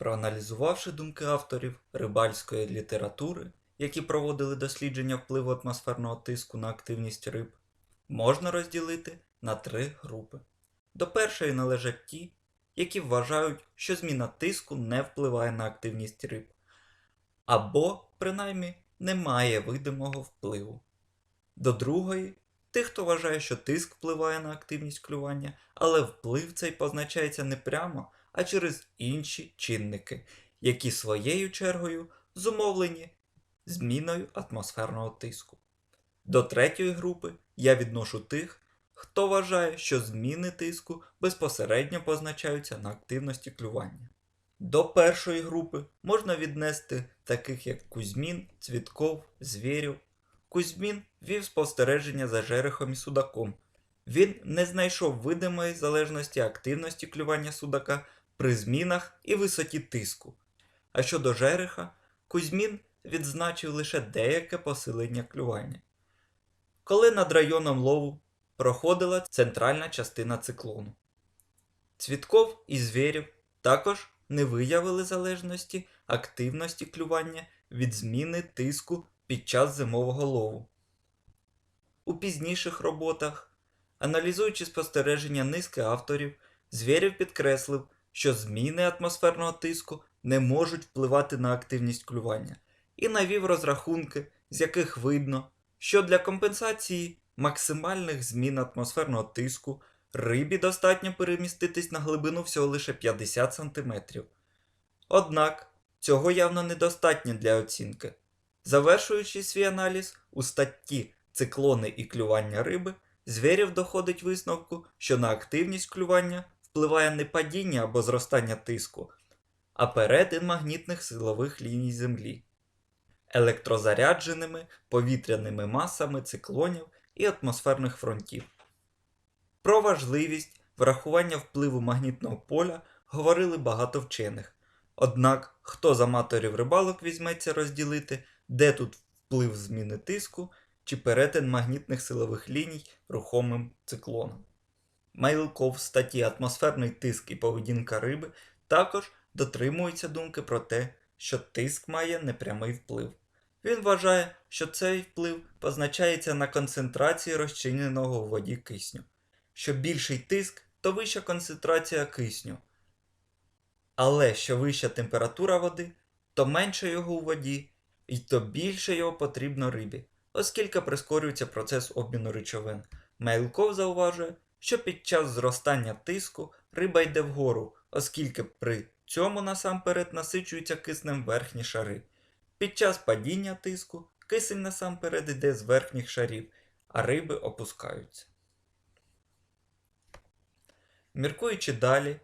Проаналізувавши думки авторів рибальської літератури, які проводили дослідження впливу атмосферного тиску на активність риб, можна розділити на три групи. До першої належать ті, які вважають, що зміна тиску не впливає на активність риб, або, принаймні, не має видимого впливу. До другої тих, хто вважає, що тиск впливає на активність клювання, але вплив цей позначається не прямо, а через інші чинники, які своєю чергою зумовлені зміною атмосферного тиску. До третьої групи я відношу тих, хто вважає, що зміни тиску безпосередньо позначаються на активності клювання. До першої групи можна віднести таких як Кузьмін, Цвітков, Звєрів. Кузьмін вів спостереження за жерехом і судаком. Він не знайшов видимої залежності активності клювання судака при змінах і висоті тиску. А щодо жереха, Кузьмін відзначив лише деяке посилення клювання. Коли над районом лову проходила центральна частина циклону. Цвітков і Звєрєв також не виявили залежності активності клювання від зміни тиску під час зимового лову. У пізніших роботах, аналізуючи спостереження низки авторів, Звєрєв підкреслив, що зміни атмосферного тиску не можуть впливати на активність клювання, і навів розрахунки, з яких видно, що для компенсації максимальних змін атмосферного тиску рибі достатньо переміститись на глибину всього лише 50 см. Однак цього явно недостатньо для оцінки. Завершуючи свій аналіз у статті Циклони і клювання риби, Звєрєв доходить висновку, що на активність клювання впливає не падіння або зростання тиску, а перетин магнітних силових ліній Землі, електрозарядженими повітряними масами циклонів і атмосферних фронтів. Про важливість врахування впливу магнітного поля говорили багато вчених. Однак, хто з аматорів рибалок візьметься розділити, де тут вплив зміни тиску чи перетин магнітних силових ліній рухомим циклоном. Майлков в статті Атмосферний тиск і поведінка риби також дотримується думки про те, що тиск має непрямий вплив. Він вважає, що цей вплив позначається на концентрації розчиненого у воді кисню. Що більший тиск, то вища концентрація кисню. Але що вища температура води, то менше його у воді, і то більше його потрібно рибі, оскільки прискорюється процес обміну речовин. Мейлков зауважує, що під час зростання тиску риба йде вгору, оскільки при цьому насамперед насичуються киснем верхні шари. Під час падіння тиску кисень насамперед йде з верхніх шарів, а риби опускаються. Міркуючи далі,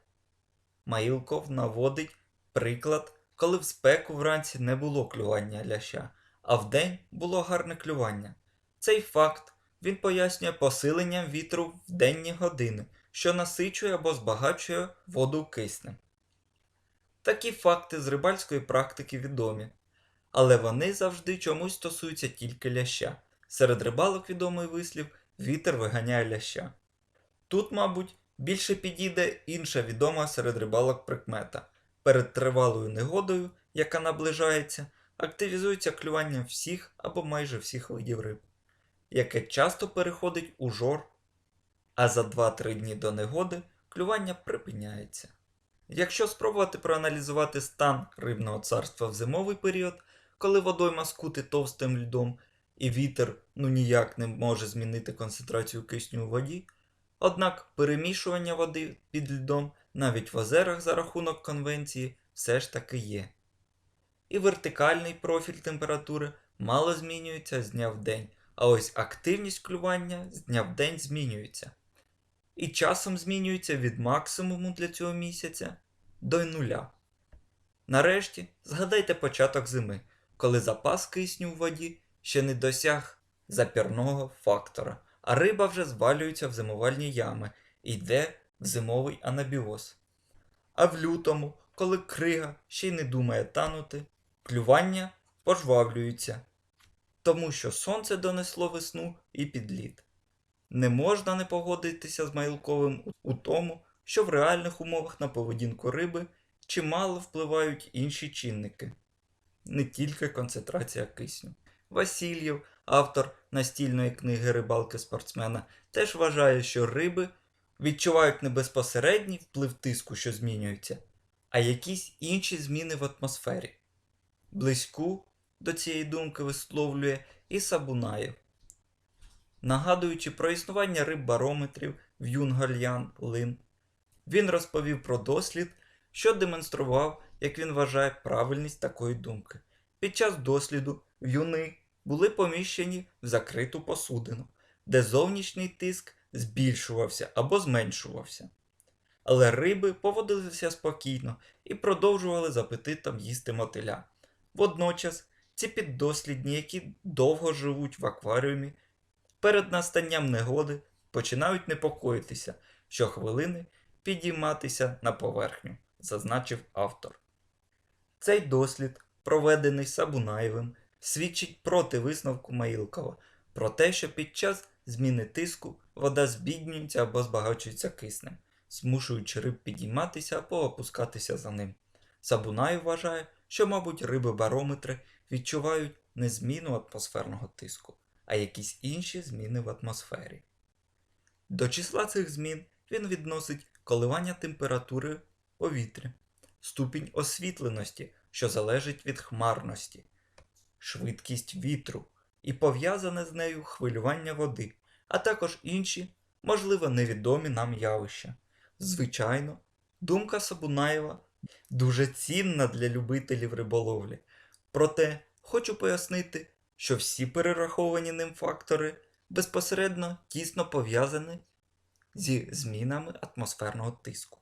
Маїлков наводить приклад, коли в спеку вранці не було клювання ляща, а вдень було гарне клювання. Цей факт він пояснює посиленням вітру в денні години, що насичує або збагачує воду киснем. Такі факти з рибальської практики відомі, але вони завжди чомусь стосуються тільки ляща. Серед рибалок відомий вислів вітер виганяє ляща. Тут, мабуть, більше підійде інша відома серед рибалок прикмета. Перед тривалою негодою, яка наближається, активізується клювання всіх або майже всіх видів риб, яке часто переходить у жор, а за 2-3 дні до негоди клювання припиняється. Якщо спробувати проаналізувати стан рибного царства в зимовий період, коли водойма скути товстим льдом і вітер ну ніяк не може змінити концентрацію кисню у воді, однак перемішування води під льдом навіть в озерах за рахунок конвенції все ж таки є. І вертикальний профіль температури мало змінюється з дня в день, а ось активність клювання з дня в день змінюється. І часом змінюється від максимуму для цього місяця до нуля. Нарешті згадайте початок зими, коли запас кисню в воді ще не досяг запірного фактора, а риба вже звалюється в зимувальні ями і йде в зимовий анабіоз. А в лютому, коли крига ще й не думає танути, клювання пожвавлюється, тому що сонце донесло весну і підліт. Не можна не погодитися з Майлковим у тому, що в реальних умовах на поведінку риби чимало впливають інші чинники, не тільки концентрація кисню. Васильєв, автор настільної книги рибалки спортсмена, теж вважає, що риби відчувають не безпосередній вплив тиску, що змінюється, а якісь інші зміни в атмосфері. Близьку до цієї думки висловлює і Сабунаєв. Нагадуючи про існування риб-барометрів в Юнгальян Лин, він розповів про дослід, що демонстрував, як він вважає, правильність такої думки. Під час досліду в'юни були поміщені в закриту посудину, де зовнішній тиск збільшувався або зменшувався. Але риби поводилися спокійно і продовжували з апетитом їсти мотиля. Водночас ці піддослідні, які довго живуть в акваріумі, перед настанням негоди починають непокоїтися, щохвилини підійматися на поверхню, зазначив автор. Цей дослід, проведений Сабунаєвим, свідчить проти висновку Маїлкова про те, що під час зміни тиску вода збіднюється або збагачується киснем, змушуючи риб підійматися або опускатися за ним. Сабунаєв вважає, що, мабуть, риби-барометри відчувають не зміну атмосферного тиску, а якісь інші зміни в атмосфері. До числа цих змін він відносить коливання температури повітря, ступінь освітленості, що залежить від хмарності, швидкість вітру і пов'язане з нею хвилювання води, а також інші, можливо, невідомі нам явища. Звичайно, думка Сабунаєва дуже цінна для любителів риболовлі. Проте хочу пояснити, що всі перераховані ним фактори безпосередньо тісно пов'язані зі змінами атмосферного тиску.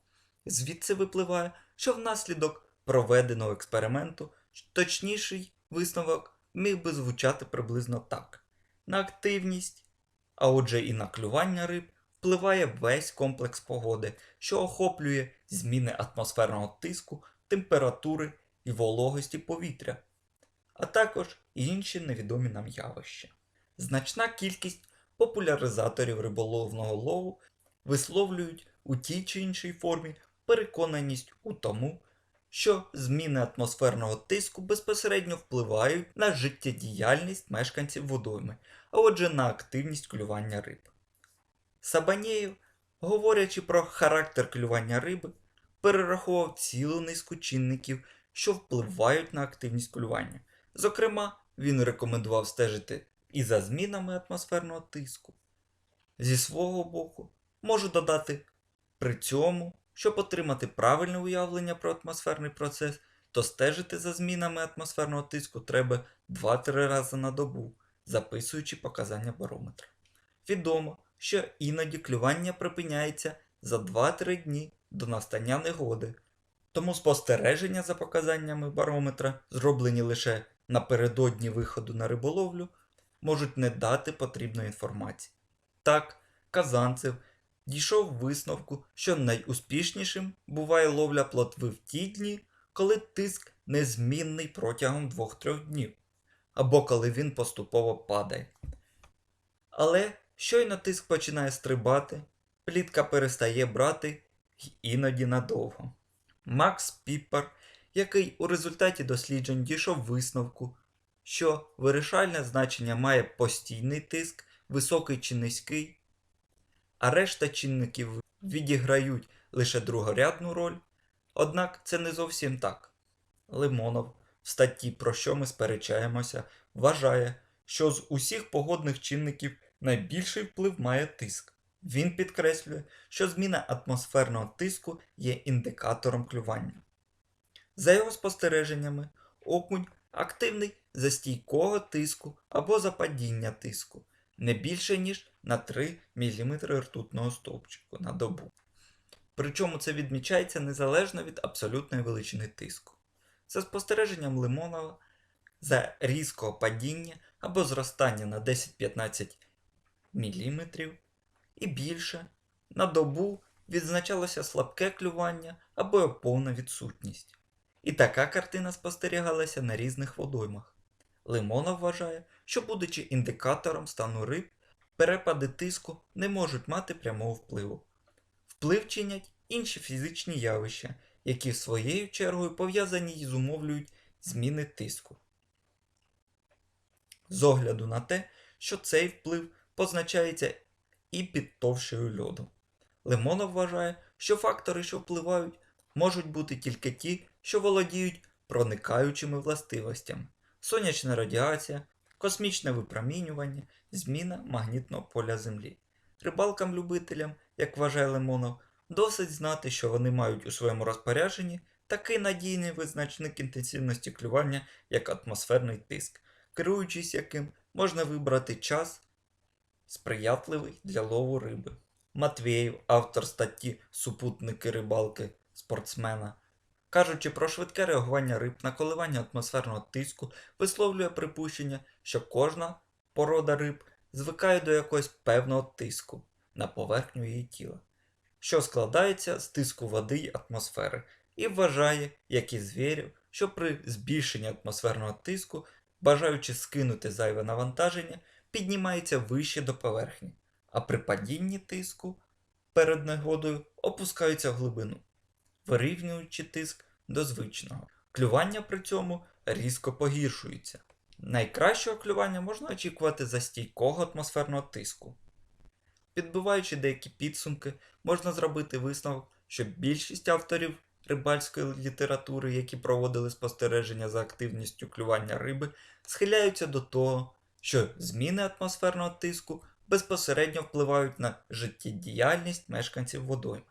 Звідси випливає, що внаслідок проведеного експерименту точніший висновок міг би звучати приблизно так: на активність, а отже і на клювання риб впливає весь комплекс погоди, що охоплює зміни атмосферного тиску, температури і вологості повітря, а також інші невідомі нам явища. Значна кількість популяризаторів риболовного лову висловлюють у тій чи іншій формі переконаність у тому, що зміни атмосферного тиску безпосередньо впливають на життєдіяльність мешканців водойми, а отже на активність клювання риб. Сабанєєв, говорячи про характер клювання риби, перерахував цілу низку чинників, що впливають на активність клювання. Зокрема, він рекомендував стежити і за змінами атмосферного тиску. Зі свого боку, можу додати при цьому, щоб отримати правильне уявлення про атмосферний процес, то стежити за змінами атмосферного тиску треба 2-3 рази на добу, записуючи показання барометра. Відомо, що іноді клювання припиняється за 2-3 дні до настання негоди, тому спостереження за показаннями барометра, зроблені лише напередодні виходу на риболовлю, можуть не дати потрібної інформації. Так, Казанцев дійшов висновку, що найуспішнішим буває ловля плотви в ті дні, коли тиск незмінний протягом 2-3 днів, або коли він поступово падає. Але щойно тиск починає стрибати, плітка перестає брати й іноді надовго. Макс Піппер, який у результаті досліджень дійшов висновку, що вирішальне значення має постійний тиск, високий чи низький, а решта чинників відіграють лише другорядну роль, однак це не зовсім так. Лимонов в статті, про що ми сперечаємося, вважає, що з усіх погодних чинників найбільший вплив має тиск. Він підкреслює, що зміна атмосферного тиску є індикатором клювання. За його спостереженнями, окунь активний за стійкого тиску або за падіння тиску не більше, ніж на 3 мм ртутного стовпчику на добу. Причому це відмічається незалежно від абсолютної величини тиску. За спостереженням Лимонова, за різкого падіння або зростання на 10-15 мм і більше на добу відзначалося слабке клювання або повна відсутність. І така картина спостерігалася на різних водоймах. Лимонов вважає, що, будучи індикатором стану риб, перепади тиску не можуть мати прямого впливу. Вплив чинять інші фізичні явища, які своєю чергою пов'язані і зумовлюють зміни тиску. З огляду на те, що цей вплив позначається і під товщею льоду. Лимонов вважає, що фактори, що впливають, можуть бути тільки ті, що володіють проникаючими властивостями: сонячна радіація, космічне випромінювання, зміна магнітного поля Землі. Рибалкам-любителям, як вважає Лимонов, досить знати, що вони мають у своєму розпорядженні такий надійний визначник інтенсивності клювання, як атмосферний тиск, керуючись яким можна вибрати час, сприятливий для лову риби. Матвєєв, автор статті Супутники рибалки спортсмена, кажучи про швидке реагування риб на коливання атмосферного тиску, висловлює припущення, що кожна порода риб звикає до якогось певного тиску на поверхню її тіла, що складається з тиску води й атмосфери, і вважає, як і звірів, що при збільшенні атмосферного тиску, бажаючи скинути зайве навантаження, піднімається вище до поверхні, а при падінні тиску перед негодою опускаються в глибину, вирівнюючи тиск до звичного. Клювання при цьому різко погіршується. Найкращого клювання можна очікувати за стійкого атмосферного тиску. Підбиваючи деякі підсумки, можна зробити висновок, що більшість авторів рибальської літератури, які проводили спостереження за активністю клювання риби, схиляються до того, що зміни атмосферного тиску безпосередньо впливають на життєдіяльність мешканців водойм.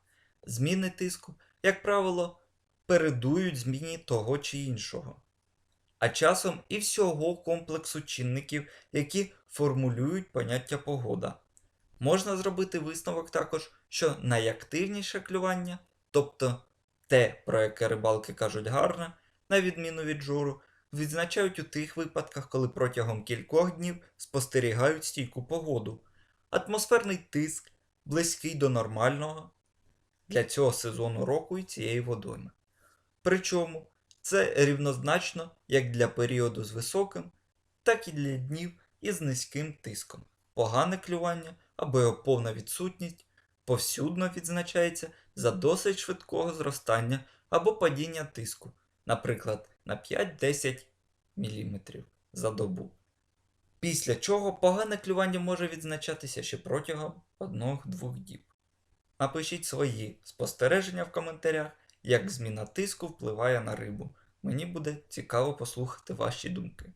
Зміни тиску, як правило, передують зміні того чи іншого, а часом і всього комплексу чинників, які формулюють поняття погода. Можна зробити висновок також, що найактивніше клювання, тобто те, про яке рибалки кажуть гарне, на відміну від жору, відзначають у тих випадках, коли протягом кількох днів спостерігають стійку погоду. Атмосферний тиск близький до нормального для цього сезону року і цієї водойми. Причому це рівнозначно як для періоду з високим, так і для днів із низьким тиском. Погане клювання або його повна відсутність повсюдно відзначається за досить швидкого зростання або падіння тиску, наприклад, на 5-10 мм за добу. Після чого погане клювання може відзначатися ще протягом 1-2 діб. Напишіть свої спостереження в коментарях, як зміна тиску впливає на рибу. Мені буде цікаво послухати ваші думки.